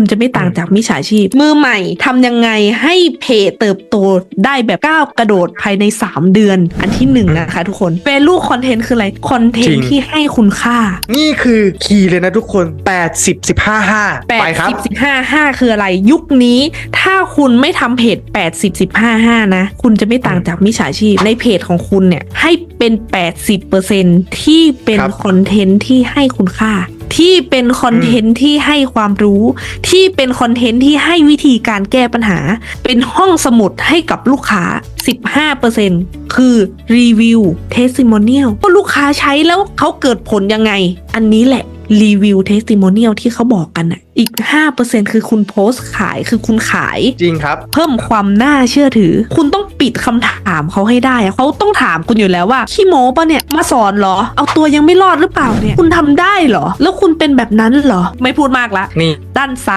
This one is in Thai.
คุณจะไม่ต่างจากมิจฉาชีพ มือใหม่ทำยังไงให้เพจเติบโตได้แบบก้าวกระโดดภายใน 3 เดือน อันที่หนึ่งนะคะทุกคน value content คืออะไรคอนเทนจริต์งที่ให้คุณค่า นี่คือคีย์เลยนะทุกคน 80 15 5 ไปครับ80 15 5 คืออะไร ยุคนี้ถ้าคุณไม่ทำเพจ 80 15 5 นะ คุณจะไม่ต่างจากมิจฉาชีพ ในเพจของคุณเนี่ยให้เป็น 80%ที่เป็นครับคอนเทนต์ที่ให้คุณค่า ที่เป็นคอนเทนต์ที่ให้ความรู้ ที่เป็นคอนเทนต์ที่ให้วิธีการแก้ปัญหา เป็นห้องสมุดให้กับลูกค้า 15%คือรีวิวเทสติโมเนียลว่าลูกค้าใช้แล้วเขาเกิดผลยังไง อันนี้แหละ รีวิวเทสติโมเนียลที่เขาบอกกันอะอีก 5%คือคุณโพสต์ขายคือคุณขาย จริงครับ เพิ่มความน่าเชื่อถือ คุณต้องปิดคำถามเขาให้ได้อะเขาต้องถามคุณอยู่แล้วว่าขี้โม้ปะเนี่ยมาสอนเหรอ เอาตัวยังไม่รอดหรือเปล่าเนี่ย คุณทำได้เหรอ แล้วคุณเป็นแบบนั้นเหรอ ไม่พูดมากละนี่ ด้านซ้าย